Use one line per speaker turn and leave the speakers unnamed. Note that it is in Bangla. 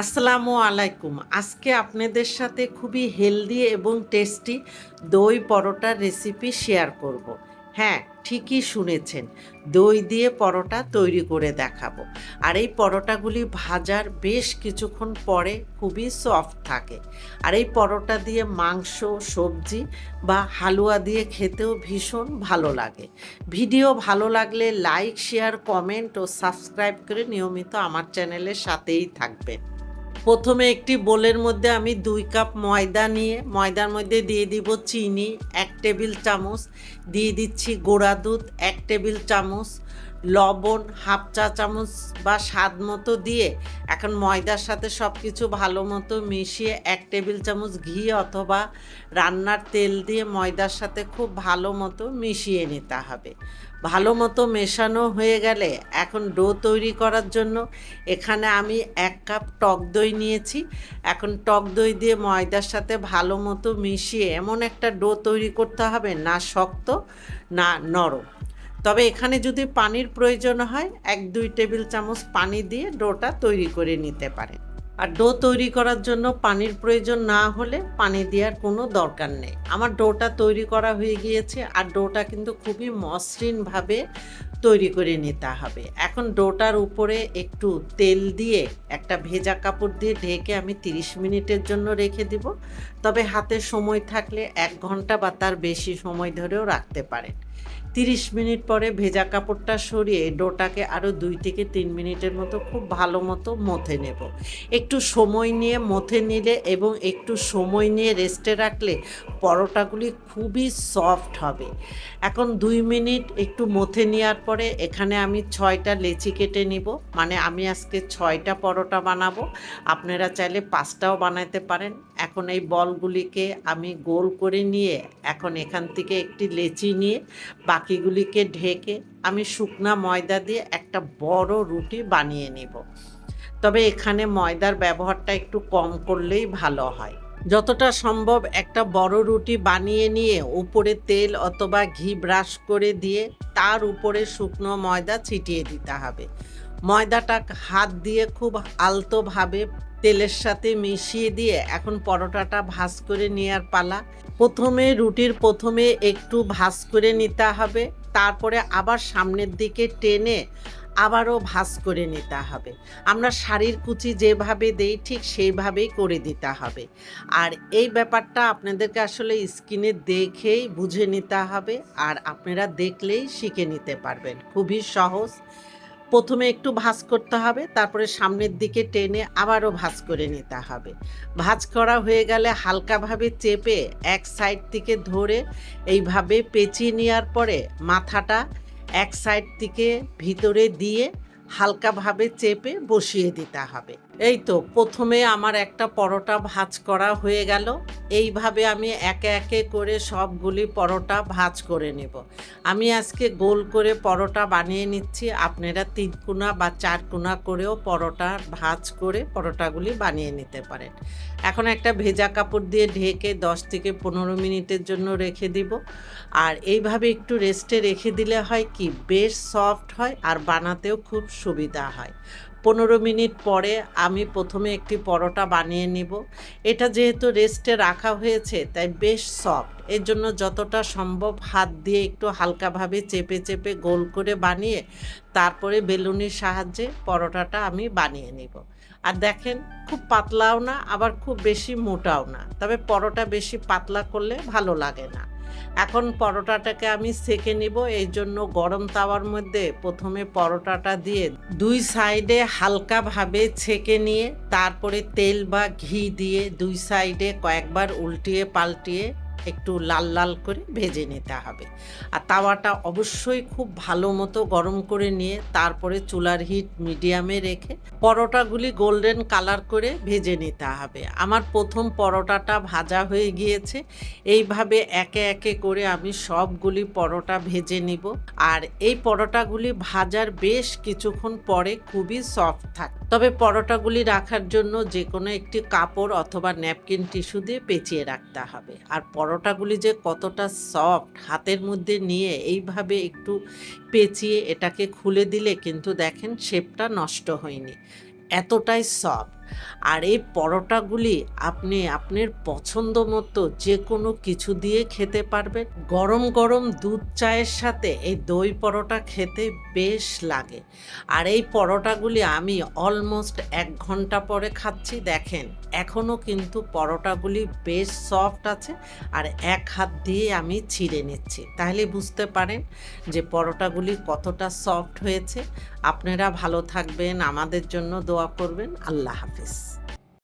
আসসালামু আলাইকুম। আজকে আপনাদের সাথে খুবই হেলদি এবং টেস্টি দই পরোটার রেসিপি শেয়ার করব। হ্যাঁ ঠিকই শুনেছেন। দই দিয়ে পরোটা তৈরি করে দেখাবো। আর এই পরোটাগুলি ভাজার বেশ কিছুক্ষণ পরে খুবই সফট থাকে। আর এই পরোটা দিয়ে মাংস, সবজি বা হালুয়া দিয়ে খেতেও ভীষণ ভালো লাগে। ভিডিও ভালো লাগলে লাইক, শেয়ার, কমেন্ট ও সাবস্ক্রাইব করে নিয়মিত আমার চ্যানেলের সাথেই থাকবেন। প্রথমে একটি বোলের মধ্যে আমি দুই কাপ ময়দা নিয়ে, ময়দার মধ্যে দিয়ে দিব চিনি, এক টেবিল চামচ। দিয়ে দিচ্ছি গোড়া দুধ, এক টেবিল চামচ লবণ, হাফ চা চামচ বা স্বাদ মতো দিয়ে এখন ময়দার সাথে সব কিছু ভালো মতো মিশিয়ে এক টেবিল চামচ ঘি অথবা রান্নার তেল দিয়ে ময়দার সাথে খুব ভালো মতো মিশিয়ে নিতে হবে। ভালো মতো মেশানো হয়ে গেলে এখন ডো তৈরি করার জন্য এখানে আমি এক কাপ টক দই নিয়েছি। এখন টক দই দিয়ে ময়দার সাথে ভালো মতো মিশিয়ে এমন একটা ডো তৈরি করতে হবে না শক্ত, না নরম। তবে এখানে যদি পানির প্রয়োজন হয়, এক দুই টেবিল চামচ পানি দিয়ে ডোটা তৈরি করে নিতে পারেন। আর ডো তৈরি করার জন্য পানির প্রয়োজন না হলে পানি দেওয়ার কোনো দরকার নেই। আমার ডোটা তৈরি করা হয়ে গিয়েছে, আর ডোটা কিন্তু খুবই মসৃণভাবে তৈরি করে নিতে হবে। এখন ডোটার উপরে একটু তেল দিয়ে একটা ভেজা কাপড় দিয়ে ঢেকে আমি 30 মিনিটের জন্য রেখে দিব। তবে হাতে সময় থাকলে এক ঘণ্টা বা তার বেশি সময় ধরেও রাখতে পারেন। তিরিশ মিনিট পরে ভেজা কাপড়টা সরিয়ে ডোটাকে আরও দুই থেকে তিন মিনিটের মতো খুব ভালো মতো মথে নেব। একটু সময় নিয়ে মথে নিলে এবং একটু সময় নিয়ে রেস্টে রাখলে পরোটাগুলি খুবই সফট হবে। এখন দুই মিনিট একটু মথে নেওয়ার পরে এখানে আমি ছয়টা লেচি কেটে নিব। মানে আমি আজকে ছয়টা পরোটা বানাবো। আপনারা চাইলে পাঁচটাও বানাতে পারেন। এখন এই বলগুলিকে আমি গোল করে নিয়ে এখন এখান থেকে একটি লেচি নিয়ে বাকিগুলিকে ঢেকে আমি শুকনা ময়দা দিয়ে একটা বড় রুটি বানিয়ে নেব। তবে এখানে ময়দার ব্যবহারটা একটু কম করলেই ভালো হয়। যতটা সম্ভব একটা বড় রুটি বানিয়ে নিয়ে উপরে তেল অথবা ঘি ব্রাশ করে দিয়ে তার উপরে শুকনো ময়দা ছিটিয়ে দিতে হবে। ময়দাটা হাত দিয়ে খুব আলতোভাবে তেলের সাথে মিশিয়ে দিয়ে এখন পরোটাটা ভাজ করে নেওয়ার পালা। প্রথমে রুটির প্রথমে একটু ভাজ করে নিতে হবে, তারপরে আবার সামনের দিকে টেনে আবারও ভাজ করে নিতে হবে। আমরা শাড়ির কুচি যেভাবে দেই, ঠিক সেইভাবেই করে দিতে হবে। আর এই ব্যাপারটা আপনাদেরকে আসলে স্কিনে দেখেই বুঝে নিতে হবে আর আপনারা দেখলেই শিখে নিতে পারবেন। খুবই সহজ। প্রথমে একটু ভাজ করতে হবে, তারপরে সামনের দিকে টেনে আবারও ভাজ করে নিতে হবে। ভাজ করা হয়ে গেলে হালকাভাবে চেপে এক সাইড থেকে ধরে এইভাবে পেঁচিয়ে নেওয়ার পরে মাথাটা এক সাইড থেকে ভিতরে দিয়ে হালকাভাবে চেপে বসিয়ে দিতে হবে। এই তো, প্রথমে আমার একটা পরোটা ভাজ করা হয়ে গেল। এইভাবে আমি একে একে করে সবগুলি পরোটা ভাজ করে নেব। আমি আজকে গোল করে পরোটা বানিয়ে নিচ্ছি। আপনারা তিন কোনা বা চার কোনা করেও পরোটা ভাজ করে পরোটাগুলি বানিয়ে নিতে পারেন। এখন একটা ভেজা কাপড় দিয়ে ঢেকে দশ থেকে পনেরো মিনিটের জন্য রেখে দিব। আর এইভাবে একটু রেস্টে রেখে দিলে হয় কি, বেশ সফট হয় আর বানাতেও খুব সুবিধা হয়। পনেরো মিনিট পরে আমি প্রথমে একটি পরোটা বানিয়ে নিব। এটা যেহেতু রেস্টে রাখা হয়েছে, তাই বেশ সফট এর জন্য যতটা সম্ভব হাত দিয়ে একটু হালকাভাবে চেপে চেপে গোল করে বানিয়ে তারপরে বেলুনির সাহায্যে পরোটাটা আমি বানিয়ে নিব। আর দেখেন, খুব পাতলাও না, আবার খুব বেশি মোটাও না। তবে পরোটা বেশি পাতলা করলে ভালো লাগে না। এখন পরোটাটাকে আমি সেকে নিব, এই জন্য গরম তাওয়ার মধ্যে প্রথমে পরোটাটা দিয়ে দুই সাইডে হালকাভাবে ছেঁকে নিয়ে, তারপরে তেল বা ঘি দিয়ে দুই সাইডে কয়েকবার উল্টিয়ে পাল্টিয়ে একটু লাল লাল করে ভেজে নিতে হবে। আর তাওয়াটা অবশ্যই খুব ভালো মতো গরম করে নিয়ে তারপরে চুলার হিট মিডিয়ামে রেখে পরোটাগুলি গোল্ডেন কালার করে ভেজে নিতে হবে। আমার প্রথম পরোটাটা ভাজা হয়ে গিয়েছে। এইভাবে একে একে করে আমি সবগুলি পরোটা ভেজে নিব। আর এই পরোটাগুলি ভাজার বেশ কিছুক্ষণ পরে খুবই সফট থাকে, তবে পরোটাগুলি রাখার জন্য যে কোনো একটি কাপড় অথবা ন্যাপকিন টিস্যু দিয়ে পেঁচিয়ে রাখতে হবে। আর পরোটাগুলি যে কতটা সফট হাতের মধ্যে নিয়ে এইভাবে একটু পেঁচিয়ে এটাকে খুলে দিলে কিন্তু দেখেন শেপটা নষ্ট হয়নি, এতটাই সফট আর এই পরোটাগুলি আপনি আপনার পছন্দ মতো যে কোনো কিছু দিয়ে খেতে পারবেন। গরম গরম দুধ চায়ের সাথে এই দই পরোটা খেতে বেশ লাগে। আর এই পরোটাগুলি আমি অলমোস্ট এক ঘণ্টা পরে খাচ্ছি। দেখেন, এখনও কিন্তু পরোটাগুলি বেশ সফট আছে আর এক হাত দিয়ে আমি ছিঁড়ে নিচ্ছি। তাহলে বুঝতে পারেন যে পরোটাগুলি কতটা সফট হয়েছে। আপনারা ভালো থাকবেন, আমাদের জন্য দোয়া করবেন। আল্লাহ হাফিজ। practice.